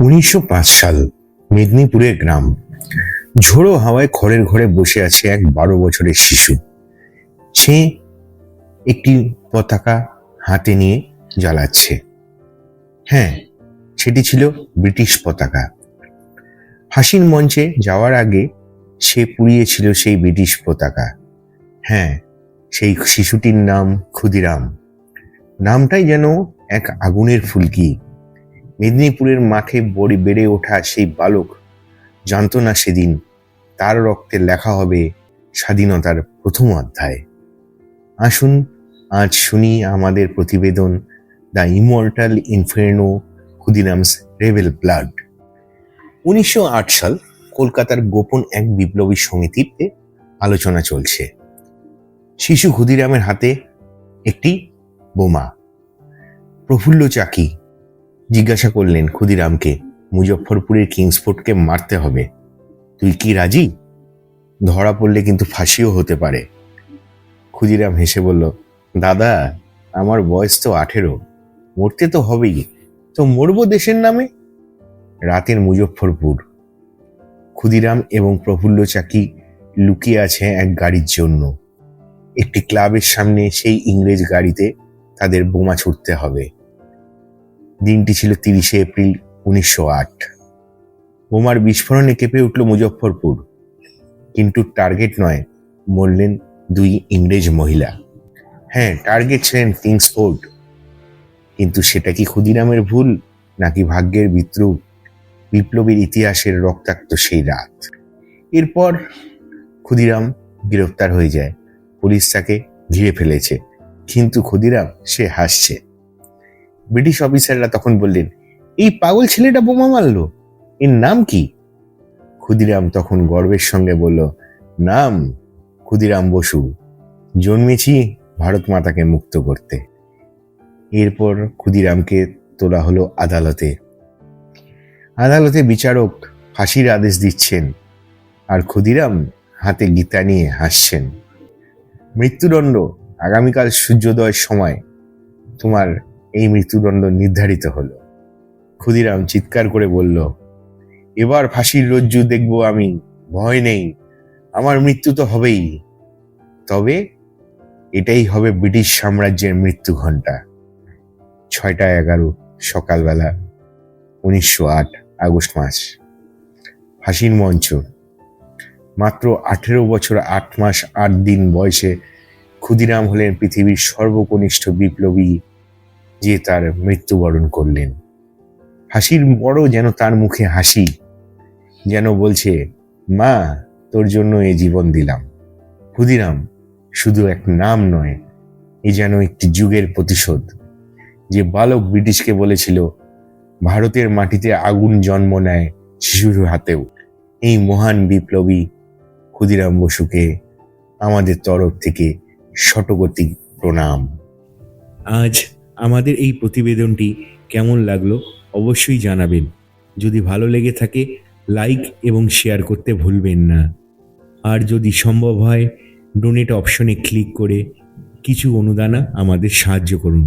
উনিশশো পাঁচ সাল মেদিনীপুরের গ্রাম। ঝোড়ো হাওয়ায় খড়ের ঘরে বসে আছে এক বারো বছরের শিশু। সে একটি পতাকা হাতে নিয়ে জ্বালাচ্ছে। হ্যাঁ সেটি ছিল ব্রিটিশ পতাকা। ফাঁসির মঞ্চে যাওয়ার আগে সে পুড়িয়েছিল সেই ব্রিটিশ পতাকা। হ্যাঁ সেই শিশুটির নাম ক্ষুদিরাম। নামটাই যেন এক আগুনের ফুলকি। মেদিনীপুরের মাঠে বড়ি বেড়ে ওঠা সেই বালক জানতো না সেদিন। তার রক্তে লেখা হবে স্বাধীনতার প্রথম অধ্যায়। আসুন, আজ শুনি আমাদের প্রতিবেদন, the immortal inferno, Khudiram's rebel blood. উনিশশো আট সাল কলকাতার গোপন এক বিপ্লবী সমিতিতে আলোচনা চলছে। শিশু ক্ষুদিরামের হাতে একটি বোমা। প্রফুল্ল চাকি জিজ্ঞাসা করলেন, ক্ষুদিরামকে, মুজফ্ফরপুরের কিংসফোর্টকে মারতে হবে। তুই কি রাজি? ধরা পড়লে কিন্তু ফাঁসিও হতে পারে। ক্ষুদিরাম হেসে বলল, দাদা, আমার বয়স তো আঠেরো। মরতে তো হবেই। তো মরবো দেশের নামে? রাতের মুজফ্ফরপুর। ক্ষুদিরাম এবং প্রফুল্ল চাকি লুকিয়ে আছে এক গাড়ির জন্য। একটি ক্লাবের সামনে সেই ইংরেজ গাড়িতে তাদের বোমা ছুটতে হবে। দিনটি ছিল তিরিশে এপ্রিল উনিশশো আট। বোমার বিস্ফোরণে কেঁপে উঠল মুজফ্ফরপুর। কিন্তু টার্গেট নয়, মরলেন দুই ইংরেজ মহিলা। হ্যাঁ টার্গেট ছিলেন কিংসফোর্ড। কিন্তু সেটা কি ক্ষুদিরামের ভুল, নাকি ভাগ্যের বিদ্রুপ? বিপ্লবীর ইতিহাসের রক্তাক্ত সেই রাত। এরপর ক্ষুদিরাম গ্রেফতার হয়ে যায়। পুলিশ তাকে ঘিরে ফেলেছে। কিন্তু ক্ষুদিরাম, সে হাসছে। ব্রিটিশ অফিসাররা তখন বললেন, এই পাগল ছেলেটা বোমা মারলো। এর নাম কি? ক্ষুদিরাম তখন গর্বের সঙ্গে বলল, নাম ক্ষুদিরাম বসু। জন্মেছি ভারত মাতাকে মুক্ত করতে। এরপর ক্ষুদিরামকে তোলা হলো আদালতে। আদালতে বিচারক ফাঁসির আদেশ দিচ্ছেন আর ক্ষুদিরাম হাতে গীতা নিয়ে হাসছেন। মৃত্যুদণ্ড আগামীকাল সূর্যোদয়ের সময়। তোমার এই মৃত্যুদণ্ড নির্ধারিত হলো। ক্ষুদিরাম চিৎকার করে বলল, এবার ফাঁসির রজ্জু দেখব আমি, ভয় নেই, আমার মৃত্যু তো হবেই। তবে এটাই হবে ব্রিটিশ সাম্রাজ্যের মৃত্যু ঘণ্টা। ছয়টা এগারো, সকালবেলা, উনিশশো আট, আগস্ট মাস। ফাঁসির মঞ্চ। মাত্র আঠেরো বছর আট মাস আট দিন বয়সে ক্ষুদিরাম হলেন পৃথিবীর সর্বকনিষ্ঠ বিপ্লবী যে তার মৃত্যুবরণ করলেন। হাসির বড় যেন তার মুখে হাসি, যেন বলছে, মা, তোর জন্য এ জীবন দিলাম। ক্ষুদিরাম, শুধু এক নাম নয়, এ যেন একটি যুগের প্রতিশোধ। যে বালক ব্রিটিশকে বলেছিল, ভারতের মাটিতে আগুন জন্ম নেয় শিশুর হাতেও। এই মহান বিপ্লবী ক্ষুদিরাম বসুকে আমাদের তরফ থেকে শতকোটি প্রণাম। আজ আমাদের এই প্রতিবেদনটি কেমন লাগল অবশ্যই জানাবেন। যদি ভালো লেগে থাকে, লাইক এবং শেয়ার করতে ভুলবেন না। আর যদি সম্ভব হয় ডোনেট অপশনে ক্লিক করে কিছু অনুদানা আমাদের সাহায্য করুন।